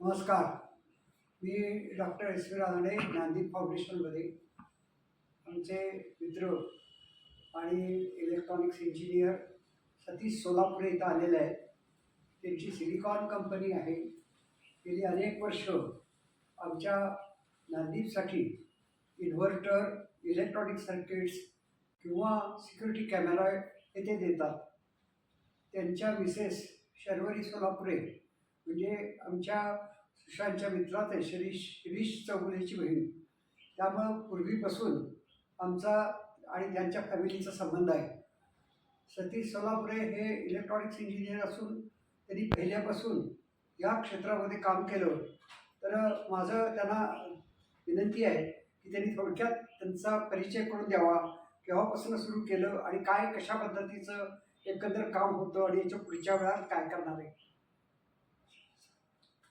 नमस्कार. मी doctor S P Ranade Dnyandeep फाउंडेशनमध्ये आमचे मित्र आणि इलेक्ट्रॉनिक्स इंजिनियर सतीश सोलापुरे इथं आलेले आहेत. त्यांची सिलिकॉन कंपनी आहे. गेली अनेक वर्ष आमच्या नांदीपसाठी इन्व्हर्टर इलेक्ट्रॉनिक सर्किट्स किंवा सिक्युरिटी कॅमेरा येथे देतात. त्यांच्या मिसेस शर्वरी सोलापुरे म्हणजे आमच्या सुशांतच्या मित्रात आहे शिरीष शिरीष चौगुलेची बहीण. त्यामुळं पूर्वीपासून आमचा आणि त्यांच्या फॅमिलीचा संबंध आहे. सतीश सोलापुरे हे इलेक्ट्रॉनिक्स इंजिनियर असून त्यांनी पहिल्यापासून या क्षेत्रामध्ये काम केलं. तर माझं त्यांना विनंती आहे की त्यांनी थोडक्यात त्यांचा परिचय करून द्यावा. केव्हापासून सुरू केलं आणि काय कशा पद्धतीचं एकंदर काम होतं आणि याच्या पुढच्या वेळात काय करणार आहे.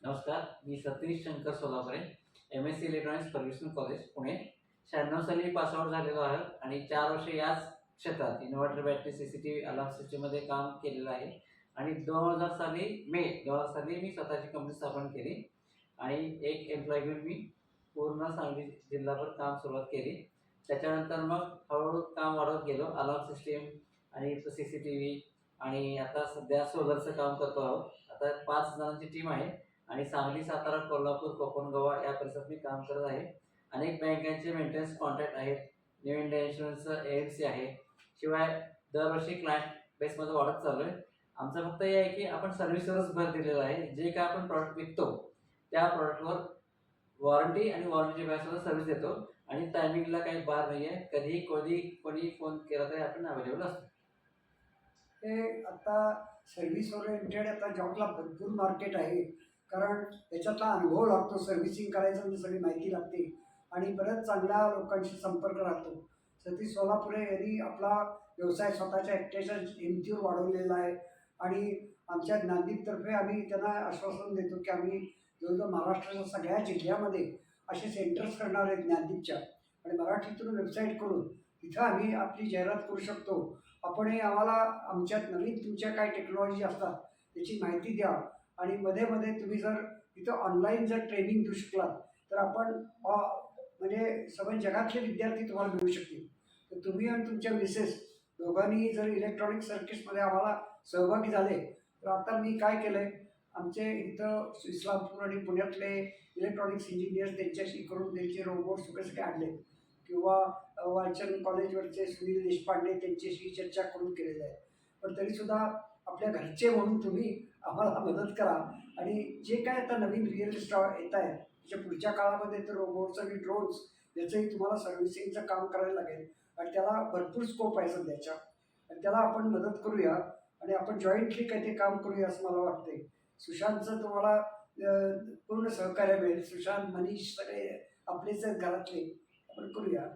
नमस्कार मी Satish Shankar Solapure M S C electronics Fergusson college Pune. शहाण्णव साली पासआउट झालेलो आहे आणि चार वर्षे याच क्षेत्रात inverter battery C C T V alarm सिस्टीममध्ये काम केलेलं आहे. आणि दोन हजार साली मे दोन हजार साली मी स्वतःची कंपनी स्थापन केली. आणि एक एम्प्लॉय घेऊन मी पूर्ण सांगली जिल्हाभर काम सुरुवात केली. त्याच्यानंतर मग हळूहळू काम वाढवत गेलो. अलार्म सिस्टीम आणि सी सी टी व्ही आणि आता सध्या सोलरचं काम करतो आहोत. आता पाच जणांची टीम आहे. आणि सांगली सातारा कोल्हापूर कोकण गोवा या परिसरात मी काम करत आहे. अनेक बँकांचे मेंटेनन्स कॉन्ट्रॅक्ट आहेत. New India Insurance A M C आहे. शिवाय दरवर्षी क्लायंट बेसमध्ये वाढत चालू आहे आमचं फक्त हे आहे की आपण सर्व्हिसवरच भर दिलेला आहे. जे काय आपण प्रॉडक्ट विकतो त्या प्रॉडक्टवर वॉरंटी आणि वॉरंटीच्या बेसवर सर्व्हिस देतो. आणि टायमिंगला काही बार नाही आहे कधीही कधी कोणी फोन केला तरी आपण अवेलेबल असतो. ते आता सर्व्हिस ओरिएंटेड आता जॉबला भरपूर मार्केट आहे. कारण त्याच्यातला अनुभव लागतो सर्व्हिसिंग करायचं म्हणजे सगळी माहिती लागते आणि बरंच चांगल्या लोकांशी संपर्क राहतो. सतीश सोलापुरे यांनी आपला व्यवसाय स्वतःच्या एकट्याच्या हिमतीवर वाढवलेला आहे आणि आमच्या ज्ञानदीपतर्फे आम्ही त्यांना आश्वासन देतो की आम्ही जवळजवळ महाराष्ट्राच्या सगळ्या जिल्ह्यामध्ये असे सेंटर्स करणार आहेत ज्ञानदीपच्या आणि मराठीतून वेबसाईट करून तिथं आम्ही आपली जाहिरात करू शकतो. आपण हे आम्हाला आमच्यात नवीन तुमच्या काय टेक्नॉलॉजी असतात त्याची माहिती द्या. आणि मध्ये मध्ये तुम्ही जर इथं ऑनलाईन जर ट्रेनिंग देऊ शकलात तर आपण म्हणजे सगळे जगातले विद्यार्थी तुम्हाला मिळू शकतील. तर तुम्ही आणि तुमच्या मिसेस दोघांनी जर इलेक्ट्रॉनिक सर्किट्समध्ये आम्हाला सहभागी झाले तर आता मी काय केलं आहे आमचे इथं इस्लामपूर आणि पुण्यातले इलेक्ट्रॉनिक्स इंजिनियर्स त्यांच्याशी करून त्यांचे रोबोट्स वगैरे सगळे आणले. किंवा वालचंद कॉलेजवरचे सुनील देशपांडे त्यांच्याशी चर्चा करून केलेलं आहे पण तरीसुद्धा आपल्या घरचे म्हणून तुम्ही आम्हाला मदत करा. आणि जे काय आता नवीन रिअल स्टॉ येत आहे त्याच्या पुढच्या काळामध्ये तर रोबोट्स आणि ड्रोन्स याचंही तुम्हाला सर्व्हिसिंगचं काम करायला लागेल. आणि त्याला भरपूर स्कोप आहे सध्याच्या. आणि त्याला आपण मदत करूया. आणि आपण जॉईंटली काही ते काम करूया असं मला वाटते सुशांतचं तुम्हाला पूर्ण सहकार्य मिळेल. सुशांत मनीष सगळे आपलेच आहेत घरातले. आपण करूया.